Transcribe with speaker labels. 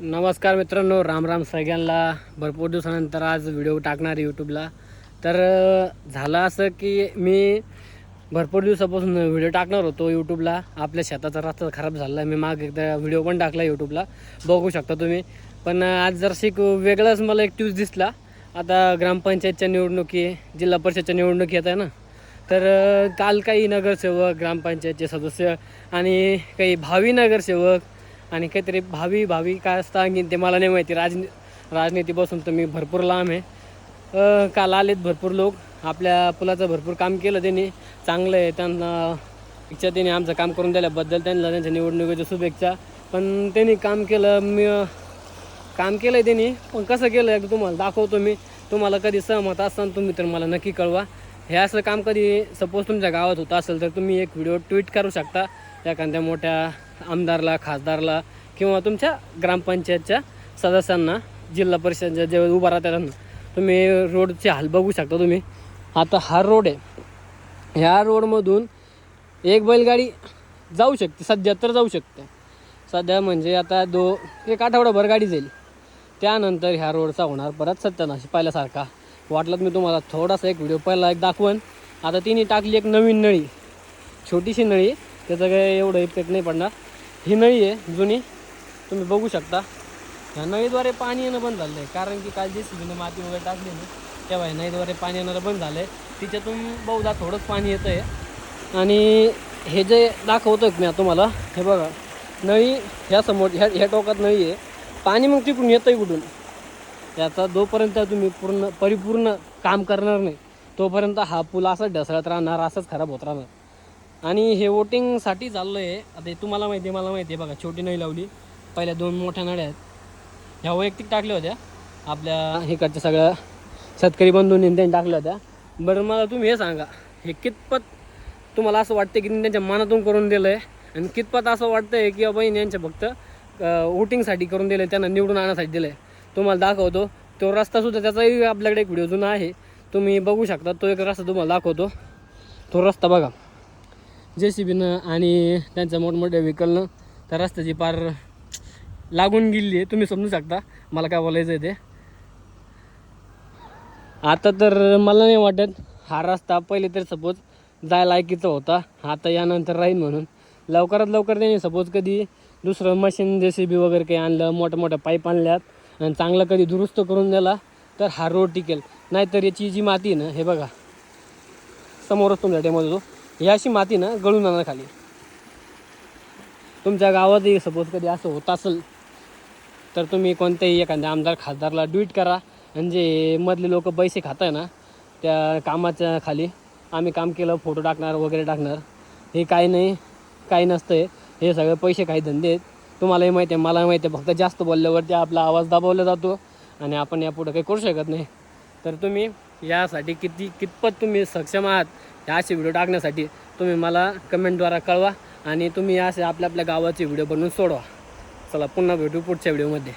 Speaker 1: नमस्कार मित्रांनो राम राम सगळ्यांना. भरपूर दिवसानंतर आज व्हिडिओ टाकणार यूट्यूबला तर झालं असं की मी भरपूर दिवसापासून व्हिडिओ टाकणार होतो यूट्यूबला आपल्या शेताचा रस्ता खराब झाला मी माग एकदा व्हिडिओ पण टाकला यूट्यूबला बघू शकता तुम्ही. पण आज जरशी वेगळाच मला एक ट्यूज दिसला. आता ग्रामपंचायतच्या निवडणुकी जिल्हा परिषदच्या निवडणुकी येत आहे ना. तर काल काही नगरसेवक ग्रामपंचायतचे सदस्य आणि काही भावी नगरसेवक आणि काहीतरी भावी भावी काय असतं आणखीन ते मला नाही माहिती. राजनी राजनीतीपासून तर मी भरपूर लांब आहे. काल आलेत भरपूर लोक. आपल्या पुलाचं भरपूर काम केलं त्यांनी. चांगलं आहे. त्यांना इच्छा त्यांनी आमचं काम करून दिल्याबद्दल त्यांना त्यांच्या निवडणुकीच्या शुभेच्छा. पण त्यांनी काम केलं मी काम केलं आहे त्यांनी. पण कसं केलं एकदा तुम्हाला दाखवतो मी. तुम्हाला कधी सहमत असाल तुम्ही तर मला नक्की कळवा. हे असं काम कधी सपोज तुमच्या गावात होतं असेल तर तुम्ही एक व्हिडिओ ट्विट करू शकता. एखाद्या मोठ्या आमदारला खासदारला किंवा तुमच्या ग्रामपंचायतच्या सदस्यांना जिल्हा परिषदच्या जे उभा राहतात त्यांना तुम्ही रोडचे हाल बघू शकता तुम्ही. आता हा रोड आहे. ह्या रोडमधून एक बैलगाडी जाऊ शकते सध्या तर जाऊ शकते. सध्या म्हणजे आता दो एक आठवडाभर गाडी जाईल. त्यानंतर ह्या रोडचा होणार परत सत्यानाश पहिल्यासारखा. वाटलं मी तुम्हाला थोडासा एक व्हिडिओ पहिला एक दाखवन. आता तिने टाकली एक नवीन नळी. छोटीशी नळी. त्याचं काय एवढं इफेक्ट नाही पडणार. ही नळी आहे जुनी. तुम्ही बघू शकता. ह्या नळीद्वारे पाणी येणं बंद झालं आहे कारण की काल जे सीबीने माती वगैरे टाकली ना तेव्हा ह्या नळीद्वारे पाणी येणारं बंद झालं आहे तिच्यातून बहुधा थोडंच पाणी येतं आहे आणि हे जे दाखवतो मी आता तुम्हाला हे बघा. नळी ह्या समोर ह्या ह्या टोकात नळी आहे. पाणी मग तिकडून येतं आहे कुठून? त्याचा जोपर्यंत तुम्ही पूर्ण परिपूर्ण काम करणार नाही तोपर्यंत हा पूल असाच ढसळत राहणार असंच खराब होत राहणार. आणि हे वोटिंगसाठी चाललं आहे आता तुम्हाला माहिती आहे मला माहिती आहे बघा छोटी नळी लावली. पहिल्या दोन मोठ्या नळ्या आहेत. ह्या वैयक्तिक टाकल्या होत्या. आपल्या इकडच्या सगळ्या शेतकरी बंधूंनी त्यांनी टाकल्या होत्या. बरं मला तुम्ही हे सांगा हे कितपत तुम्हाला असं वाटतं की त्यांच्या मनातून करून दिलं आहे आणि कितपत असं वाटतं आहे की बाबा यांच्या फक्त वोटिंगसाठी करून दिलं आहे त्यांना निवडून आणण्यासाठी दिलं आहे तुम्हाला दाखवतो तो रस्तासुद्धा त्याचाही आपल्याकडे एक व्हिडिओ जुना आहे. तुम्ही बघू शकता तो एक रस्ता तुम्हाला दाखवतो. तो रस्ता बघा. जे सी बीनं आणि त्यांच्या मोठमोठ्या व्हेकलनं त्या रस्त्याची पार लागून गेली आहे. तुम्ही समजू शकता. मला काय बोलायचं आहे ते? आता तर मला नाही वाटत हा रस्ता पहिले तर सपोज जायला ऐकीचा होता. आता यानंतर राहील म्हणून. लवकरात लवकर त्यांनी सपोज कधी दुसरं मशीन जे सी बी वगैरे काही आणलं मोठ्या मोठ्या पाईप आणल्यात आणि चांगलं कधी दुरुस्त करून दिला तर हा रोड टिकेल. नाहीतर याची जी माती आहे ना हे बघा. समोरच तुमच्या टेमध्ये तो ही अशी माती ना गळून जाणार खाली. तुमच्या गावातही सपोज कधी असं होत असेल तर तुम्ही कोणत्याही एखाद्या आमदार खासदारला ट्विट करा. म्हणजे मधले लोक पैसे खात आहे ना त्या कामाच्या खाली आम्ही काम केलं फोटो टाकणार वगैरे टाकणार. हे काही नाही काही नसतं आहे हे सगळे पैसे काही धंदे आहेत. तुम्हालाही माहिती आहे मलाही माहिती आहे. फक्त जास्त बोलल्यावरती आपला आवाज दाबवला जातो आणि आपण यापुढं काही करू शकत नाही. तर तुम्ही यासाठी किती कितपत तुम्ही सक्षम आहात ह्या असे व्हिडिओ टाकण्यासाठी तुम्ही मला कमेंटद्वारा कळवा आणि तुम्ही असे आपल्या आपल्या गावाचे व्हिडिओ बनवून सोडवा. चला पुन्हा भेटू पुढच्या व्हिडिओमध्ये